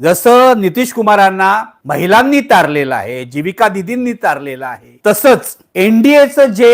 जसं नितीश कुमारांना महिलांनी तारलेलं आहे जीविका दिदींनी तारलेलं आहे तसंच एनडीएचं जे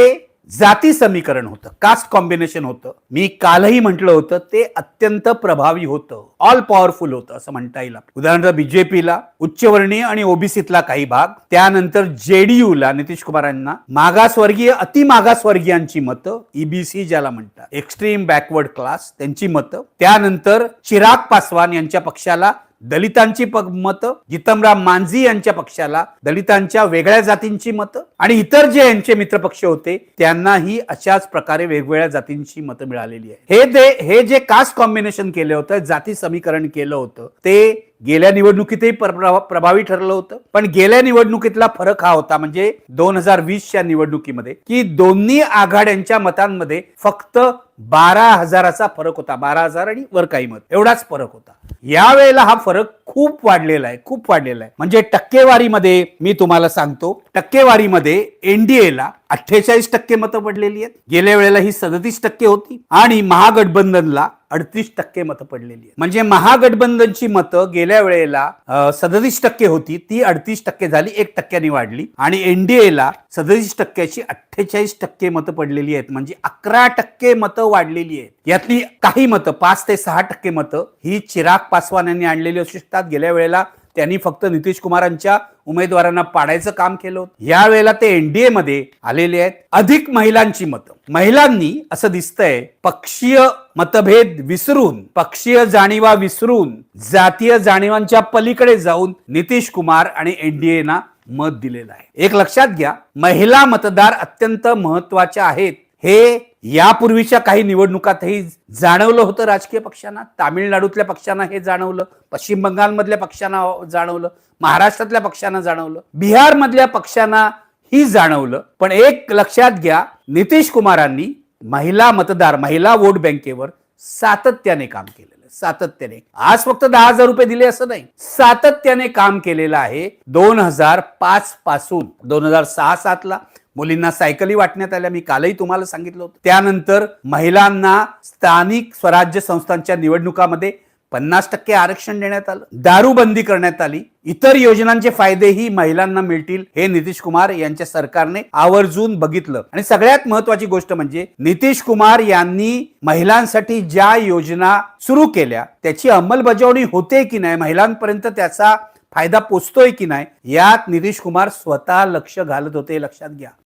जाती समीकरण होतं कास्ट कॉम्बिनेशन होतं मी कालही म्हटलं होतं ते अत्यंत प्रभावी होतं ऑल पॉवरफुल होतं असं म्हणता येईल उदाहरणार्थ बीजेपीला उच्चवर्णीय आणि ओबीसीतला काही भाग त्यानंतर जेडीयूला नितीश कुमारांना मागासवर्गीय अति मागासवर्गीयांची मतं ईबीसी ज्याला म्हणतात एक्स्ट्रीम बॅकवर्ड क्लास त्यांची मतं त्यानंतर चिराग पासवान यांच्या पक्षाला दलितांची मतं जितमराम मांझी यांच्या पक्षाला दलितांच्या वेगळ्या जातींची मतं आणि इतर जे यांचे मित्रपक्ष होते त्यांनाही अशाच प्रकारे वेगवेगळ्या जातींची मतं मिळालेली आहे हे ते हे जे कास्ट कॉम्बिनेशन केलं होतं जाती समीकरण केलं होतं ते गेल्या निवडणुकीतही प्रभावी ठरलं होतं. पण गेल्या निवडणुकीतला फरक हा होता म्हणजे दोन हजार वीसच्या निवडणुकीमध्ये की दोन्ही आघाड्यांच्या मतांमध्ये फक्त बारा हजाराचा फरक होता. बारा हजार आणि वर काही मत. एवढाच फरक होता. यावेळेला हा फरक खूप वाढलेला आहे खूप वाढलेला आहे. म्हणजे टक्केवारीमध्ये मी तुम्हाला सांगतो टक्केवारीमध्ये एनडीएला अठ्ठेचाळीस टक्के मतं पडलेली आहेत. गेल्या वेळेला ही सदतीस टक्के होती. आणि महागठबंधनला अडतीस टक्के मतं पडलेली आहेत. म्हणजे महागठबंधनची मतं गेल्या वेळेला सदतीस टक्के होती ती अडतीस टक्के झाली एक टक्क्याने वाढली. आणि एनडीएला सदतीस टक्क्याची अठ्ठेचाळीस टक्के मतं पडलेली आहेत. म्हणजे अकरा टक्के मतं वाढलेली आहेत. यातली काही मतं पाच ते सहा टक्के मतं ही चिराग पासवान यांनी आणलेली असू शकतात. गेल्या वेळेला त्यांनी फक्त नितीश कुमारांच्या उमेदवारांना पाडायचं काम केलं होतं. यावेळेला ते एनडीए मध्ये आलेले आहेत. अधिक महिलांची मतं. महिलांनी असं दिसतंय पक्षीय मतभेद विसरून पक्षीय जाणीवा विसरून जातीय जाणीवांच्या पलीकडे जाऊन नितीश कुमार आणि एनडीएना मत दिलेलं आहे. एक लक्षात घ्या महिला मतदार अत्यंत महत्त्वाच्या आहेत. हे यापूर्वीच्या काही निवडणुकातही जाणवलं होतं राजकीय पक्षांना. तामिळनाडूतल्या पक्षांना हे जाणवलं पश्चिम बंगालमधल्या पक्षांना जाणवलं महाराष्ट्रातल्या पक्षांना जाणवलं बिहारमधल्या पक्षांना ही जाणवलं. पण एक लक्षात घ्या नितीश कुमारांनी महिला मतदार महिला वोट बँकेवर सातत्याने काम केलेलं सातत्याने. आज फक्त दहा हजार रुपये दिले असं नाही. सातत्याने काम केलेलं आहे दोन हजार पाच पासून. दोन हजार सहा सातला मुलींना सायकली वाटण्यात आल्या. मी कालही तुम्हाला सांगितलं होतं. त्यानंतर महिलांना स्थानिक स्वराज्य संस्थांच्या निवडणुकामध्ये पन्नास टक्के आरक्षण देण्यात आलं. दारूबंदी करण्यात आली. इतर योजनांचे फायदेही महिलांना मिळतील हे नितीश कुमार यांच्या सरकारने आवर्जून बघितलं. आणि सगळ्यात महत्वाची गोष्ट म्हणजे नितीश कुमार यांनी महिलांसाठी ज्या योजना सुरू केल्या त्याची अंमलबजावणी होते की नाही महिलांपर्यंत त्याचा फायदा पोचतोय की नाही यात नितीश कुमार स्वतः लक्ष घालत होते लक्षात घ्या.